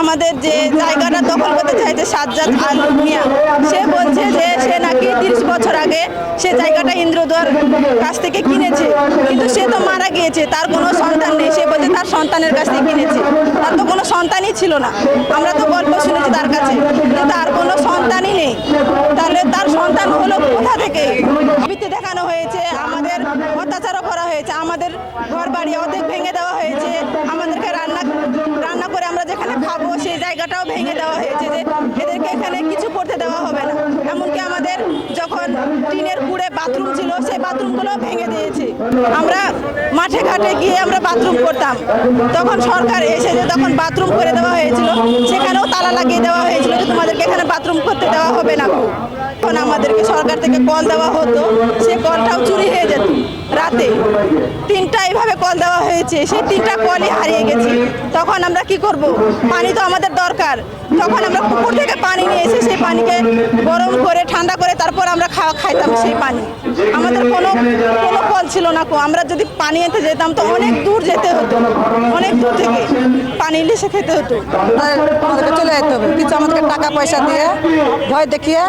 আমাদের যে জায়গাটা দখল করতে চাইছে সাজ্জাদ আল মিয়া, সে বলছে যে সে নাকি তিরিশ বছর আগে সে জায়গাটা ইন্দ্রদুয়ার কাছ থেকে কিনেছে। কিন্তু সে তো মারা গিয়েছে, তার কোনো সন্তান নেই। সে বলছে তার সন্তানের কাছ থেকে কিনেছে। তার তো কোনো সন্তানই ছিল না। আমরা তো গল্প শুনেছি তার কাছে তার কোনো সন্তানই নেই। তাহলে তার সন্তান হলো কোথা থেকে? ছবিতে দেখানো হয়েছে, আমাদের অত্যাচারও করা হয়েছে, আমাদের ঘর বাড়ি অর্ধেক ভেঙে দেওয়া হয়েছে আমাদেরকে রান্না রান্না করে আমরা যেখানে খাব, সেই জায়গাটাও ভেঙে দেওয়া হয়েছে যে এদেরকে এখানে কিছু করতে দেওয়া হবে না। এমনকি আমাদের যখন টিনের কুড়ে বাথরুম ছিল, সেই বাথরুমগুলো ভেঙে দিয়েছে। আমরা মাঠে ঘাটে গিয়ে আমরা বাথরুম করতাম। তখন সরকার এসে যে তখন বাথরুম করে দেওয়া হয়েছিল, সেখানেও তালা লাগিয়ে দেওয়া হয়েছিল যে তোমাদেরকে এখানে বাথরুম করতে দেওয়া হবে না। তখন আমাদেরকে সরকার থেকে কল দেওয়া হতো, সে কলটাও চুরি হয়ে যেত রাতে। তিনটা এইভাবে কল দেওয়া হয়েছে? সেই তিনটা কলই হারিয়ে গেছে। তখন আমরা কি করব? পানি তো আমাদের দরকার। তখন আমরা পুকুর থেকে পানি নিয়ে এসে সেই পানিকে গরম করে, ঠান্ডা করে তারপর আমরা খাওয়া খাইতাম সেই পানি। আমাদের কোনো কোনো ছিল না আমরা যদি পানি আনতে যেতাম তো অনেক দূর যেতে হতো, অনেক দূর থেকে। পানি লিসে খেতে হতো। আমাদেরকে চলে যেতে হবে। কিছু আমাদেরকে টাকা পয়সা দিয়ে ভয় দেখিয়ে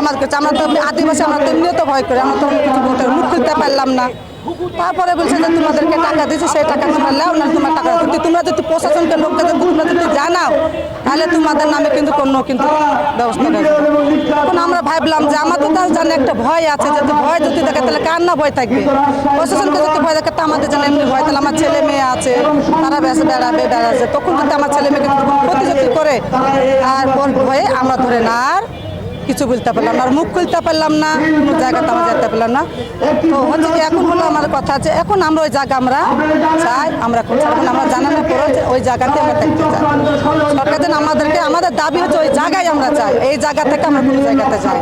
আমাদেরকে আমরা তো আদিবাসী, আমরা তো এমনিও তো ভয় করি। আমরা তো কিছু বলতে মুখ খুলতে পারলাম না। তারপরে বলছে যে তোমাদেরকে টাকা দিচ্ছি সেই টাকা তোমরা নাও না তোমার টাকা যদি তোমরা যদি প্রশাসনকে লোককে যদি তোমরা যদি জানাও, তাহলে তোমাদের নামে কিন্তু কোনো কিন্তু ব্যবস্থা আমরা ভাবলাম যে আমাদের তার জানে একটা ভয় আছে যদি ভয় যদি দেখে তাহলে কার না ভয় থাকবে? প্রশাসনকে যদি ভয় দেখে তো আমাদের জানে এমনি ভয়। তাহলে আমার ছেলে মেয়ে আছে, তারা বেড়াবে, বেড়াচ্ছে। তখন যদি আমার ছেলে মেয়েকে ক্ষতি যদি করে, আর ভয়ে আমরা ধরে না আর কিছু বলতে পারলাম না, আর মুখ খুলতে পারলাম না, কোনো জায়গাতে আমরা যেতে পারলাম না। তো হচ্ছে কি, এখন হলো আমার কথা আছে। এখন আমরা ওই জায়গা আমরা চাই, আমরা এখন আমরা জানানোর পরে ওই জায়গাতে আমরা দেখতে চাই। সরকার আমাদেরকে, আমাদের দাবি হচ্ছে ওই জায়গায় আমরা চাই। এই জায়গা থেকে আমরা কোনো জায়গাতে চাই